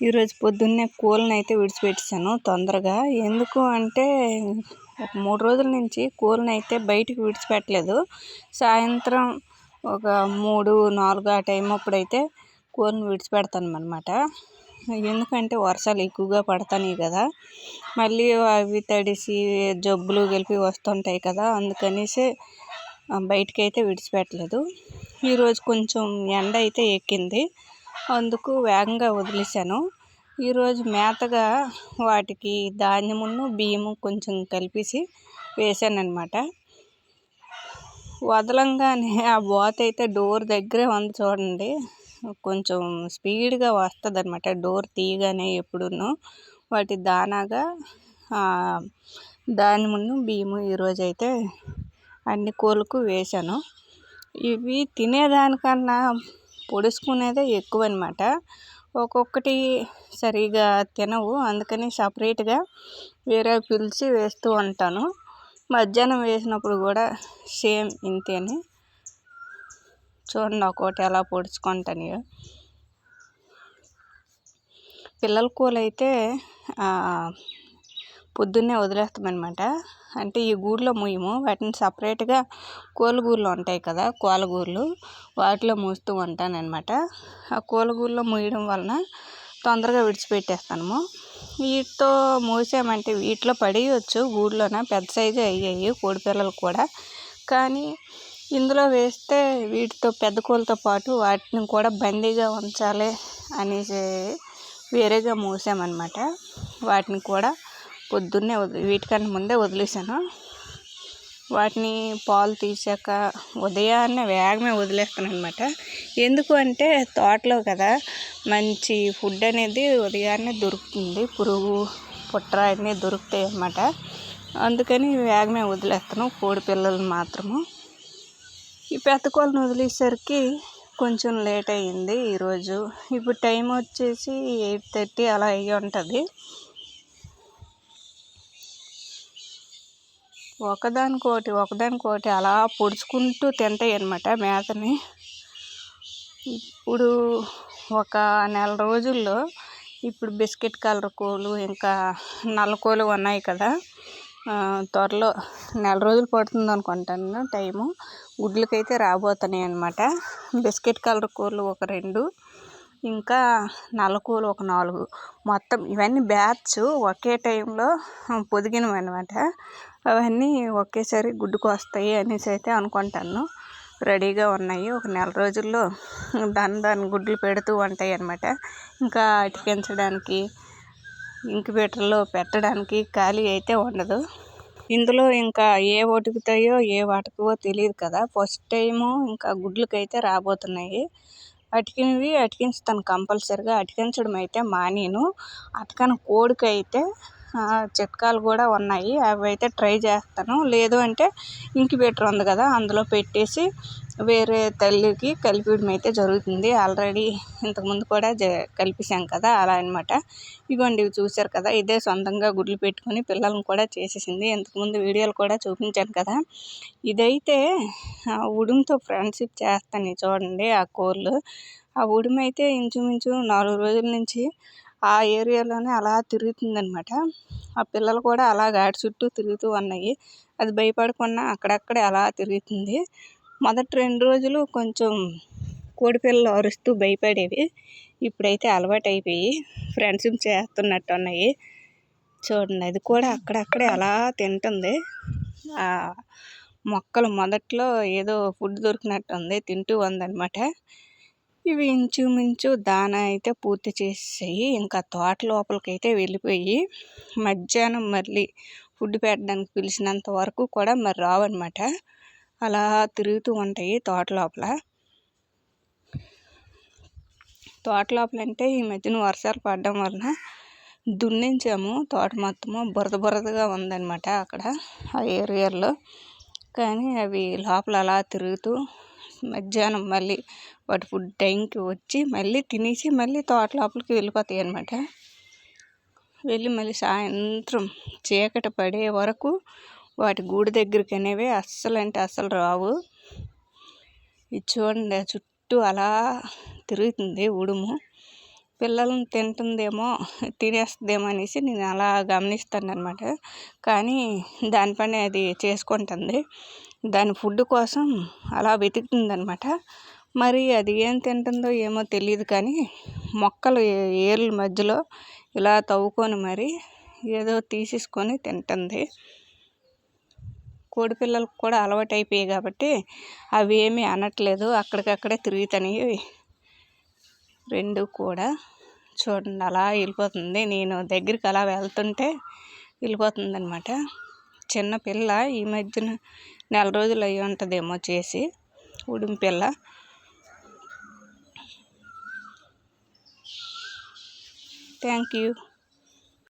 ఈరోజు పొద్దున్నే కోళ్ళని అయితే విడిచిపెట్టాను తొందరగా. ఎందుకు అంటే ఒక మూడు రోజుల నుంచి కోళ్ళని అయితే బయటికి విడిచిపెట్టలేదు. సాయంత్రం ఒక మూడు నాలుగు ఆ టైం అప్పుడైతే కోళ్ళని విడిచిపెడతాను అనమాట ఎందుకంటే వర్షాలు ఎక్కువగా పడతాయి కదా. మళ్ళీ అవి తడిసి జబ్బులు గెలిపి వస్తుంటాయి కదా అందుకనేసి బయటికి అయితే విడిచిపెట్టలేదు ఈరోజు కొంచెం ఎండ అయితే ఎక్కింది. అందుకు వేగంగా వదిలేసాను ఈరోజు మేతగా వాటికి ధాన్యమును బియ్యము కొంచెం కలిపేసి వేసానమాట వదలంగానే ఆ బాత అయితే డోర్ దగ్గరే ఉంది చూడండి. కొంచెం స్పీడ్గా వస్తుంది అనమాట డోర్ తీయగానే ఎప్పుడును వాటి దానాగా ధాన్యమును బియ్యము ఈరోజు అయితే అన్ని కోళ్ళకు వేశాను. ఇవి తినేదానికన్నా పొడుచుకునేదే ఎక్కువ అనమాట ఒక్కొక్కటి సరిగా తినవు. అందుకని సపరేట్గా వేరే పిలిచి వేస్తూ ఉంటాను. మధ్యాహ్నం వేసినప్పుడు కూడా సేమ్ ఇంతేని. చూడండి ఒక్కోటి ఎలా పొడుచుకుంటాను పిల్లల కూలైతే పొద్దున్నే వదిలేస్తామన్నమాట అంటే ఈ గూడులో మూయము వాటిని సపరేట్గా కోలుగూళ్ళు ఉంటాయి కదా కోలగూళ్ళు వాటిలో మూస్తూ ఉంటానన్నమాట. ఆ కోలుగూళ్ళలో మూయడం వలన తొందరగా విడిచిపెట్టేస్తాము వీటితో మూసామంటే వీటిలో పడేయచ్చు. గూళ్ళోన పెద్ద సైజు అయ్యాయి కోడిపిల్లలు కూడా. కానీ ఇందులో వేస్తే వీటితో పెద్ద కోళ్ళతో పాటు వాటిని కూడా బందీగా ఉంచాలి అనేసి వేరేగా మూసామన్నమాట. వాటిని కూడా పొద్దున్నే వదిలి వీటికన్నా ముందే వదిలేసాను వాటిని పాలు తీసాక ఉదయాన్నే వేగమే వదిలేస్తాను అనమాట ఎందుకు అంటే తోటలో కదా మంచి ఫుడ్ అనేది ఉదయాన్నే దొరుకుతుంది. పురుగు పుట్ర అన్నీ దొరుకుతాయి అన్నమాట. అందుకని వేగమే వదిలేస్తాను కోడి పిల్లలు మాత్రము. ఈ పెత్తకోళ్ళని వదిలేసరికి కొంచెం లేట్ అయ్యింది ఈరోజు. ఇప్పుడు టైం వచ్చేసి ఎయిట్ థర్టీ అలా అయ్యి ఉంటుంది. ఒకదానికోటి ఒకదానికోటి అలా పొడుచుకుంటూ తింటాయి అన్నమాట మేతని. ఇప్పుడు ఒక నెల రోజుల్లో ఇప్పుడు బిస్కెట్ కలర్ కోళ్ళు ఇంకా నల్ల కోళ్ళు ఉన్నాయి కదా. త్వరలో నెల రోజులు పడుతుంది అనుకుంటాను టైము. గుడ్లకైతే రాబోతున్నాయి అనమాట బిస్కెట్ కలర్ కోళ్ళు ఒక రెండు ఇంకా నల్లకోలు ఒక నాలుగు. మొత్తం ఇవన్నీ బ్యాచ్ ఒకే టైంలో పొదిగినవి అనమాట అవన్నీ ఒకేసారి గుడ్డుకు వస్తాయి అనేసి అయితే అనుకుంటాను. రెడీగా ఉన్నాయి. ఒక నెల రోజుల్లో దాని దాని గుడ్లు పెడుతూ ఉంటాయి అన్నమాట. ఇంకా అటికించడానికి ఇంక్యుబేటర్లో పెట్టడానికి ఖాళీ అయితే ఉండదు. ఇందులో ఇంకా ఏ ఒటుకుతాయో ఏ వాటకవో తెలియదు కదా. ఫస్ట్ టైము ఇంకా గుడ్లకైతే రాబోతున్నాయి. అటికినవి అటికించుతాను కంపల్సరిగా. అటికించడం అయితే మానేను. కోడికి కోడికైతే చిట్కాలు కూడా ఉన్నాయి. అవి అయితే ట్రై చేస్తాను. లేదు అంటే ఇంక్యుబేటర్ ఉంది కదా అందులో పెట్టేసి వేరే తల్లికి కలిపించడం అయితే జరుగుతుంది. ఆల్రెడీ ఇంతకుముందు కూడా జ కలిపేసాం కదా అలా అనమాట ఇదిగోండి ఇవి చూశారు కదా ఇదే సొంతంగా గుడ్లు పెట్టుకొని పిల్లలను కూడా చేసేసింది. ఇంతకుముందు వీడియోలు కూడా చూపించాను కదా. ఇదైతే ఉడుముతో ఫ్రెండ్షిప్ చేస్తాను. చూడండి ఆ కోళ్ళు. ఆ ఉడుమైతే ఇంచుమించు నాలుగు రోజుల నుంచి ఆ ఏరియాలోనే అలా తిరుగుతుందనమాట ఆ పిల్లలు కూడా అలా గాడి చుట్టూ తిరుగుతూ ఉన్నాయి. అది భయపడకుండా అక్కడక్కడే అలా తిరుగుతుంది. మొదటి రెండు రోజులు కొంచెం కోడిపిల్లలు అరుస్తూ భయపడేవి. ఇప్పుడైతే అలవాటు అయిపోయి ఫ్రెండ్షిప్ చేస్తున్నట్టు ఉన్నాయి. చూడండి అది కూడా అక్కడక్కడే అలా తింటుంది. మొక్కలు మొదట్లో ఏదో ఫుడ్ దొరికినట్టు ఉంది తింటూ ఉందన్నమాట. ఇవి ఇంచుమించు దాన అయితే పూర్తి చేసేయి. ఇంకా తోట లోపలికి అయితే వెళ్ళిపోయి మధ్యాహ్నం మళ్ళీ ఫుడ్ పెట్టడానికి పిలిచినంత వరకు కూడా మరి రావన్నమాట. అలా తిరుగుతూ ఉంటాయి తోట లోపల. తోట లోపల అంటే ఈ మధ్యన వర్షాలు పడడం వలన దున్నించాము. తోట మొత్తము బురద బురదగా ఉందన్నమాట అక్కడ ఆ ఏరియాలో. కానీ అవి లోపల అలా తిరుగుతూ మధ్యాహ్నం మళ్ళీ వాటి ఫుడ్ టైంకి వచ్చి మళ్ళీ తినేసి మళ్ళీ తోట లోపలికి వెళ్ళిపోతాయి అనమాట వెళ్ళి మళ్ళీ సాయంత్రం చీకటి పడే వరకు వాటి గూడు దగ్గరికి అనేవి అస్సలు అంటే అస్సలు రావు. ఇది చూడండి చుట్టూ అలా తిరుగుతుంది ఉడుము. పిల్లల్ని తింటుందేమో తినేస్తుందేమో అనేసి నేను అలా గమనిస్తాను అనమాట కానీ దాని పని అది చేసుకుంటుంది. దాని ఫుడ్ కోసం అలా వెతుకుతుంది అనమాట మరి అది ఏం తింటుందో ఏమో తెలియదు కానీ మొక్కలు ఏర్ల మధ్యలో ఇలా తవ్వుకొని మరి ఏదో తీసేసుకొని తింటుంది. కోడి పిల్లలకు కూడా అలవాటు అయిపోయాయి కాబట్టి అవి ఏమీ అనట్లేదు. అక్కడికక్కడే తిరుగుతాయి రెండు కూడా చూడండి అలా వెళ్ళిపోతుంది. నేను దగ్గరికి అలా వెళ్తుంటే వెళ్ళిపోతుంది అనమాట చిన్న పిల్ల ఈ మధ్యన నెల రోజులు అయ్యి ఉంటుందేమో చేసి ఉడిమి పిల్ల. Thank you.